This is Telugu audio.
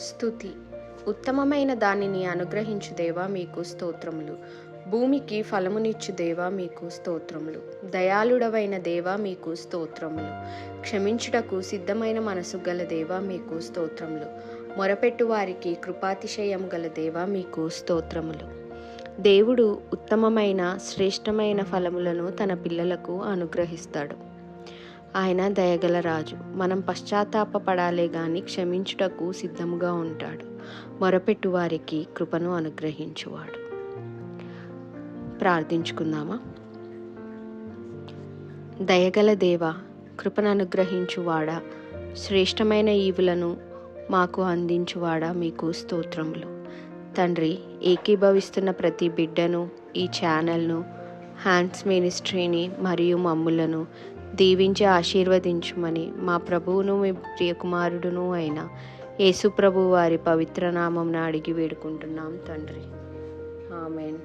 స్థుతి ఉత్తమమైన దానిని అనుగ్రహించు దేవా మీకు స్తోత్రములు. భూమికి ఫలమునిచ్చు దేవా మీకు స్తోత్రములు. దయాళుడవైన దేవా మీకు స్తోత్రములు. క్షమించుటకు సిద్ధమైన మనసు గల దేవా మీకు స్తోత్రములు. మొరపెట్టు వారికి కృపాతిశయం గల దేవా మీకు స్తోత్రములు. దేవుడు ఉత్తమమైన శ్రేష్టమైన ఫలములను తన పిల్లలకు అనుగ్రహిస్తాడు. ఆయన దయగల రాజు మనం పశ్చాత్తాపపడాలే గాని క్షమించుటకు సిద్ధముగా ఉంటాడు. మొరపెట్టు వారికి కృపను అనుగ్రహించువాడు. ప్రార్థించుకుందామా? దయగల దేవ కృపను అనుగ్రహించువాడా? శ్రేష్టమైన ఈవులను మాకు అందించువాడా మీకు స్తోత్రములు? తండ్రి ఏకీభవిస్తున్న ప్రతి బిడ్డను ఈ ఛానల్ను హ్యాండ్స్ మినిస్ట్రీని మరియు మమ్ములను దీవించి ఆశీర్వదించుమని మా ప్రభువును మీ ప్రియకుమారుడును అయిన యేసు ప్రభు వారి పవిత్ర నామం అడిగి వేడుకుంటున్నాం తండ్రి. ఆమెన్.